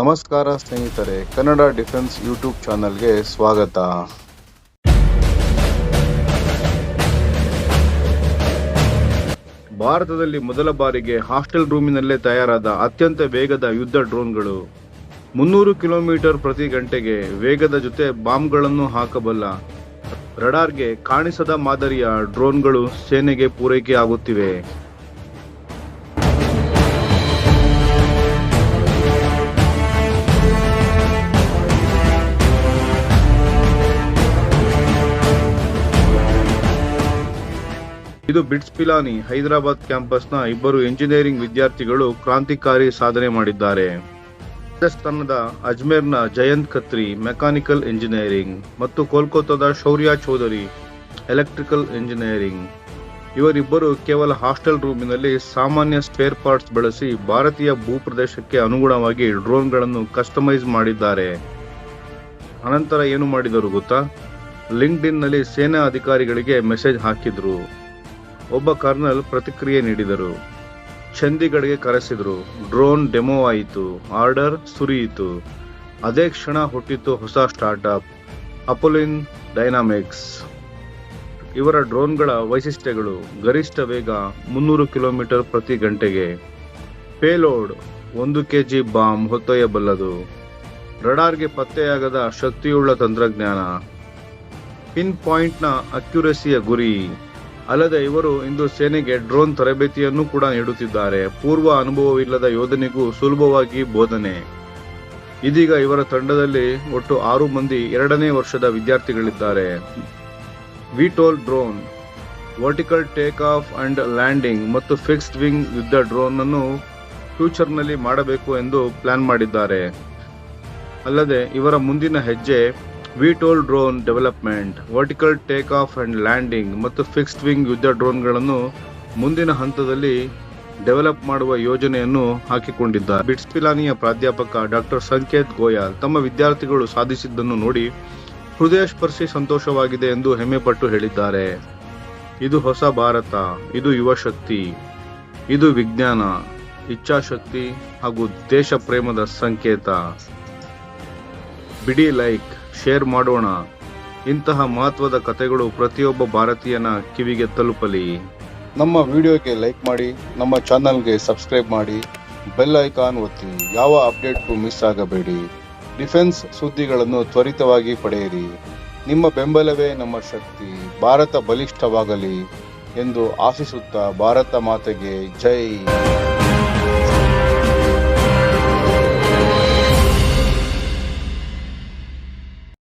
ನಮಸ್ಕಾರ ಸ್ನೇಹಿತರೆ, Kannada defence YouTube ಚಾನಲ್ಗೆ ಸ್ವಾಗತ. ಭಾರತದಲ್ಲಿ ಮೊದಲ ಬಾರಿಗೆ ಹಾಸ್ಟೆಲ್ ರೂಮಿನಲ್ಲೇ ತಯಾರಾದ ಅತ್ಯಂತ ವೇಗದ ಯುದ್ಧ ಡ್ರೋನ್ಗಳು. ಮುನ್ನೂರು ಕಿಲೋಮೀಟರ್ ಪ್ರತಿ ಗಂಟೆಗೆ ವೇಗದ ಜೊತೆ ಬಾಂಬ್ಗಳನ್ನು ಹಾಕಬಲ್ಲ ರಡಾರ್ಗೆ ಕಾಣಿಸದ ಮಾದರಿಯ ಡ್ರೋನ್ಗಳು ಸೇನೆಗೆ ಪೂರೈಕೆ ಆಗುತ್ತಿವೆ. ಇದು ಬಿಟ್ಸ್ ಪಿಲಾನಿ ಹೈದರಾಬಾದ್ ಕ್ಯಾಂಪಸ್ನ ಇಬ್ಬರು ಎಂಜಿನಿಯರಿಂಗ್ ವಿದ್ಯಾರ್ಥಿಗಳು ಕ್ರಾಂತಿಕಾರಿ ಸಾಧನೆ ಮಾಡಿದ್ದಾರೆ. ರಾಜಸ್ಥಾನದ ಅಜ್ಮೇರ್ನ ಜಯಂತ್ ಖತ್ರಿ, ಮೆಕ್ಯಾನಿಕಲ್ ಇಂಜಿನಿಯರಿಂಗ್ ಮತ್ತು ಕೋಲ್ಕತ್ತಾದ ಶೌರ್ಯ ಚೌಧರಿ, ಎಲೆಕ್ಟ್ರಿಕಲ್ ಇಂಜಿನಿಯರಿಂಗ್ ಇವರಿಬ್ಬರು ಕೇವಲ ಹಾಸ್ಟೆಲ್ ರೂಮಿನಲ್ಲಿ ಸಾಮಾನ್ಯ ಸ್ಪೇರ್ ಪಾರ್ಟ್ಸ್ ಬಳಸಿ ಭಾರತೀಯ ಭೂಪ್ರದೇಶಕ್ಕೆ ಅನುಗುಣವಾಗಿ ಡ್ರೋನ್ಗಳನ್ನು ಕಸ್ಟಮೈಸ್ ಮಾಡಿದ್ದಾರೆ. ಅನಂತರ ಏನು ಮಾಡಿದರು ಗೊತ್ತಾ? ಲಿಂಕ್ಡ್ ಇನ್ನಲ್ಲಿ ಸೇನಾ ಅಧಿಕಾರಿಗಳಿಗೆ ಮೆಸೇಜ್ ಹಾಕಿದ್ರು. ಒಬ್ಬ ಕರ್ನಲ್ ಪ್ರತಿಕ್ರಿಯೆ ನೀಡಿದರು. ಚಂದಿಗಡಿಗೆ ಕರೆಸಿದ್ರು, ಡ್ರೋನ್ ಡೆಮೋ ಆಯಿತು, ಆರ್ಡರ್ ಸುರಿಯಿತು. ಅದೇ ಕ್ಷಣ ಹುಟ್ಟಿತು ಹೊಸ ಸ್ಟಾರ್ಟ್ಅಪ್, ಅಪೊಲಿನ್ ಡೈನಾಮಿಕ್ಸ್. ಇವರ ಡ್ರೋನ್ಗಳ ವೈಶಿಷ್ಟ್ಯಗಳು ಗರಿಷ್ಠ ವೇಗ ಮುನ್ನೂರು ಕಿಲೋಮೀಟರ್ ಪ್ರತಿ ಗಂಟೆಗೆ. ಪೇಲೋಡ್, ಒಂದು ಕೆಜಿ ಬಾಂಬ್ ಹೊತ್ತೊಯ್ಯಬಲ್ಲದು. ರಡಾರ್ಗೆ ಪತ್ತೆಯಾಗದ ಶಕ್ತಿಯುಳ್ಳ ತಂತ್ರಜ್ಞಾನ. ಪಿನ್ ಪಾಯಿಂಟ್ನ ಅಕ್ಯುರಸಿಯ ಗುರಿ. ಅಲ್ಲದೆ ಇವರು ಇಂದು ಸೇನೆಗೆ ಡ್ರೋನ್ ತರಬೇತಿಯನ್ನು ಕೂಡ ನೀಡುತ್ತಿದ್ದಾರೆ. ಪೂರ್ವ ಅನುಭವವಿಲ್ಲದ ಯೋಧನಿಗೂ ಸುಲಭವಾಗಿ ಬೋಧನೆ. ಇದೀಗ ಇವರ ತಂಡದಲ್ಲಿ ಒಟ್ಟು ಆರು ಮಂದಿ ಎರಡನೇ ವರ್ಷದ ವಿದ್ಯಾರ್ಥಿಗಳಿದ್ದಾರೆ. VTOL drone vertical take off and landing ಮತ್ತು ಫಿಕ್ಸ್ಡ್ ವಿಂಗ್ ಯುದ್ಧ ಡ್ರೋನ್ ಅನ್ನು ಫ್ಯೂಚರ್ನಲ್ಲಿ ಮಾಡಬೇಕು ಎಂದು ಪ್ಲಾನ್ ಮಾಡಿದ್ದಾರೆ. ಅಲ್ಲದೆ ಇವರ ಮುಂದಿನ ಹೆಜ್ಜೆ VTOL drone development vertical take off and landing ಮತ್ತು ಫಿಕ್ಸ್ಡ್ ವಿಂಗ್ ಯುದ್ಧ ಡ್ರೋನ್ಗಳನ್ನು ಮುಂದಿನ ಹಂತದಲ್ಲಿ ಡೆವಲಪ್ ಮಾಡುವ ಯೋಜನೆಯನ್ನು ಹಾಕಿಕೊಂಡಿದ್ದಾರೆ. ಬಿಟ್ಸ್ ಪಿಲಾನಿಯ ಪ್ರಾಧ್ಯಾಪಕ ಡಾಕ್ಟರ್ ಸಂಕೇತ್ ಗೋಯಲ್ ತಮ್ಮ ವಿದ್ಯಾರ್ಥಿಗಳು ಸಾಧಿಸಿದ್ದನ್ನು ನೋಡಿ ಹೃದಯ ಸ್ಪರ್ಶಿ ಸಂತೋಷವಾಗಿದೆ ಎಂದು ಹೆಮ್ಮೆಪಟ್ಟು ಹೇಳಿದ್ದಾರೆ. ಇದು ಹೊಸ ಭಾರತ, ಇದು ಯುವ ಶಕ್ತಿ ಇದು ವಿಜ್ಞಾನ, ಇಚ್ಛಾಶಕ್ತಿ ಹಾಗೂ ದೇಶ ಪ್ರೇಮದ ಸಂಕೇತ. ಬಿಡಿ ಲೈಕ್. ಶೇರ್ ಮಾಡೋಣ. ಇಂತಹ ಮಹತ್ವದ ಕಥೆಗಳು ಪ್ರತಿಯೊಬ್ಬ ಭಾರತೀಯನ ಕಿವಿಗೆ ತಲುಪಲಿ. ನಮ್ಮ ವಿಡಿಯೋಗೆ ಲೈಕ್ ಮಾಡಿ, ನಮ್ಮ ಚಾನಲ್ಗೆ ಸಬ್ಸ್ಕ್ರೈಬ್ ಮಾಡಿ, ಬೆಲ್ ಐಕಾನ್ ಒತ್ತಿ, ಯಾವ ಅಪ್ಡೇಟ್ಗೂ ಮಿಸ್ ಆಗಬೇಡಿ. ಡಿಫೆನ್ಸ್ ಸುದ್ದಿಗಳನ್ನು ತ್ವರಿತವಾಗಿ ಪಡೆಯಿರಿ. ನಿಮ್ಮ ಬೆಂಬಲವೇ ನಮ್ಮ ಶಕ್ತಿ. ಭಾರತ ಬಲಿಷ್ಠವಾಗಲಿ ಎಂದು ಆಶಿಸುತ್ತಾ ಭಾರತ ಮಾತೆಗೆ ಜೈ.